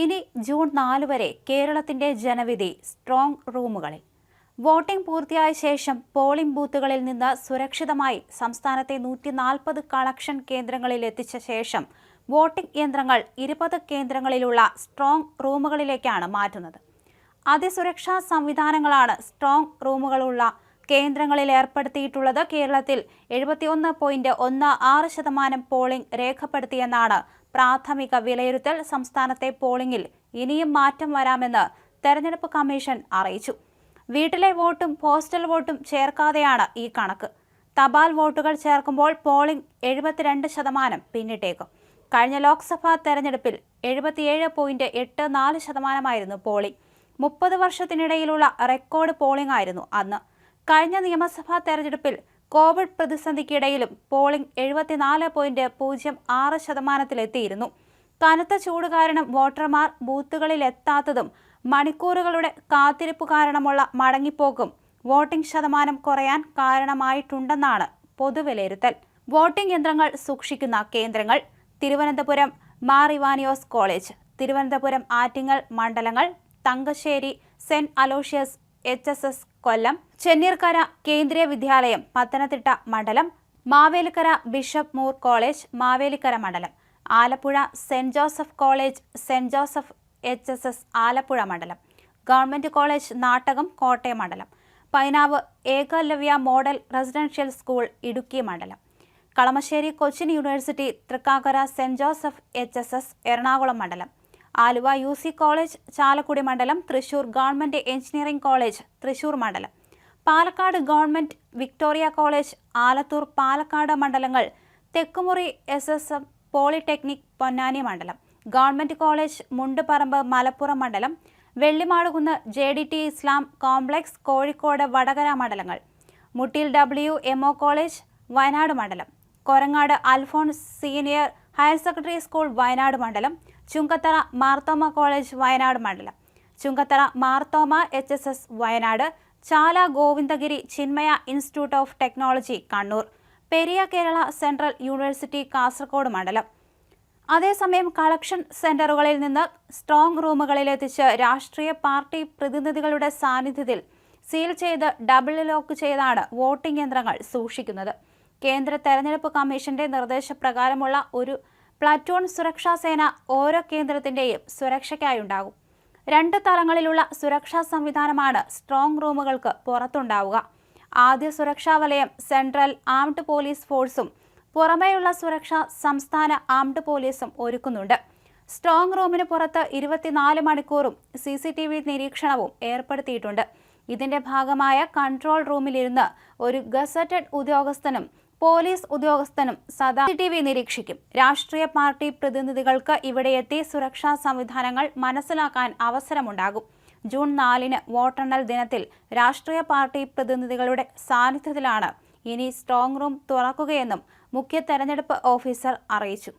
ഇനി ജൂൺ നാല് വരെ കേരളത്തിന്റെ ജനവിധി സ്ട്രോങ് റൂമുകളിൽ. വോട്ടിംഗ് പൂർത്തിയായ ശേഷം പോളിംഗ് ബൂത്തുകളിൽ നിന്ന് സുരക്ഷിതമായി സംസ്ഥാനത്തെ നൂറ്റി നാൽപ്പത് കളക്ഷൻ കേന്ദ്രങ്ങളിൽ എത്തിച്ച ശേഷം വോട്ടിംഗ് യന്ത്രങ്ങൾ ഇരുപത് കേന്ദ്രങ്ങളിലുള്ള സ്ട്രോങ് റൂമുകളിലേക്കാണ് മാറ്റുന്നത്. അതിസുരക്ഷാ സംവിധാനങ്ങളാണ് സ്ട്രോങ് റൂമുകളുള്ള കേന്ദ്രങ്ങളിൽ ഏർപ്പെടുത്തിയിട്ടുള്ളത്. കേരളത്തിൽ എഴുപത്തിയൊന്ന് പോയിന്റ് ഒന്ന് ആറ് ശതമാനം പോളിംഗ് രേഖപ്പെടുത്തിയെന്നാണ് പ്രാഥമിക വിലയിരുത്തൽ സംസ്ഥാനത്തെ പോളിംഗിൽ ഇനിയും മാറ്റം വരാമെന്ന് തെരഞ്ഞെടുപ്പ് കമ്മീഷൻ അറിയിച്ചു. വീട്ടിലെ വോട്ടും പോസ്റ്റൽ വോട്ടും ചേർക്കാതെയാണ് ഈ കണക്ക്. തപാൽ വോട്ടുകൾ ചേർക്കുമ്പോൾ പോളിംഗ് എഴുപത്തിരണ്ട് ശതമാനം പിന്നിട്ടേക്കും. കഴിഞ്ഞ ലോക്സഭാ തെരഞ്ഞെടുപ്പിൽ എഴുപത്തിയേഴ് പോയിന്റ് എട്ട് നാല് ശതമാനമായിരുന്നു പോളിംഗ് മുപ്പത് വർഷത്തിനിടയിലുള്ള റെക്കോർഡ് പോളിംഗ് ആയിരുന്നു അന്ന്. കഴിഞ്ഞ നിയമസഭാ തെരഞ്ഞെടുപ്പിൽ കോവിഡ് പ്രതിസന്ധിക്കിടയിലും പോളിംഗ് എഴുപത്തിനാല് പോയിന്റ് പൂജ്യം ആറ് ശതമാനത്തിലെത്തിയിരുന്നു. കനത്ത ചൂട് കാരണം വോട്ടർമാർ ബൂത്തുകളിലെത്താത്തതും മണിക്കൂറുകളുടെ കാത്തിരിപ്പ് കാരണമുള്ള മടങ്ങിപ്പോക്കും വോട്ടിംഗ് ശതമാനം കുറയാൻ കാരണമായിട്ടുണ്ടെന്നാണ് പൊതുവിലയിരുത്തൽ. വോട്ടിംഗ് യന്ത്രങ്ങൾ സൂക്ഷിക്കുന്ന കേന്ദ്രങ്ങൾ തിരുവനന്തപുരം മാർ ഇവാനിയോസ് കോളേജ് തിരുവനന്തപുരം ആറ്റിങ്ങൽ മണ്ഡലങ്ങൾ Thangassery saint Aloysius H S S Kollam Chenneerkara Kendriya Vidyalaya Pathanamthitta മണ്ഡലം Mavelikkara bishop Moore college Mavelikkara മണ്ഡലം Alappuzha saint Joseph college saint Joseph H S S Alappuzha മണ്ഡലം ഗവൺമെന്റ് കോളേജ് നാട്ടകം കോട്ടയം മണ്ഡലം Painavu Eklavya model residential school Idukki മണ്ഡലം Kalamassery Cochin university Thrikkakara saint Joseph H S S Ernakulam മണ്ഡലം Aluva U C college Chalakudy മണ്ഡലം Thrissur government engineering college Thrissur മണ്ഡലം. Palakkad government Victoria college Alathur Palakkad മണ്ഡലങ്ങൾ Thekkumuri S S polytechnic Ponnani മണ്ഡലം. Government college Mundupparamba Malappuram മണ്ഡലം Vellimadukunnu J D T Islam complex Kozhikode Vadakara മണ്ഡലങ്ങൾ Muttil W M O college Wayanad മണ്ഡലം Korangad Alphonse senior higher secondary school Wayanad മണ്ഡലം Chungathara Marthoma college Wayanad മണ്ഡലം. Chungathara Marthoma H S S Wayanad Chala Govindagiri Chinmaya institute of technology Kannur Periya Kerala central university Kasaragod മണ്ഡലം. അതേസമയം collection സെന്ററുകളിൽ നിന്ന് strong റൂമുകളിലെത്തിച്ച് രാഷ്ട്രീയ party പ്രതിനിധികളുടെ സാന്നിധ്യത്തിൽ seal ചെയ്ത് ഡബിൾ ലോക്ക് ചെയ്താണ് വോട്ടിംഗ് യന്ത്രങ്ങൾ സൂക്ഷിക്കുന്നത്. കേന്ദ്ര തെരഞ്ഞെടുപ്പ് കമ്മീഷന്റെ നിർദ്ദേശപ്രകാരമുള്ള ഒരു പ്ലാറ്റൂൺ സുരക്ഷാ സേന ഓരോ കേന്ദ്രത്തിന്റെയും സുരക്ഷയ്ക്കായുണ്ടാകും. രണ്ട് തലങ്ങളിലുള്ള സുരക്ഷാ സംവിധാനമാണ് സ്ട്രോങ് റൂമുകൾക്ക് പുറത്തുണ്ടാവുക. ആദ്യ സുരക്ഷാ വലയം സെൻട്രൽ ആംഡ് പോലീസ് ഫോഴ്സും പുറമേയുള്ള സുരക്ഷ സംസ്ഥാന ആംഡ് പോലീസും ഒരുക്കുന്നുണ്ട്. സ്ട്രോങ് റൂമിന് പുറത്ത് ഇരുപത്തിനാല് മണിക്കൂറും സി സി ടി വി നിരീക്ഷണവും ഏർപ്പെടുത്തിയിട്ടുണ്ട്. ഇതിന്റെ ഭാഗമായ കൺട്രോൾ റൂമിലിരുന്ന് ഒരു ഗസറ്റഡ് ഉദ്യോഗസ്ഥനും പോലീസ് ഉദ്യോഗസ്ഥനും സദാ ടി വി നിരീക്ഷിക്കും. രാഷ്ട്രീയ പാർട്ടി പ്രതിനിധികൾക്ക് ഇവിടെയെത്തി സുരക്ഷാ സംവിധാനങ്ങൾ മനസ്സിലാക്കാൻ അവസരമുണ്ടാകും. ജൂൺ നാലിന് വോട്ടെണ്ണൽ ദിനത്തിൽ രാഷ്ട്രീയ പാർട്ടി പ്രതിനിധികളുടെ സാന്നിധ്യത്തിലാണ് ഇനി സ്ട്രോങ് റൂം തുറക്കുകയെന്നും മുഖ്യ തെരഞ്ഞെടുപ്പ് ഓഫീസർ അറിയിച്ചു.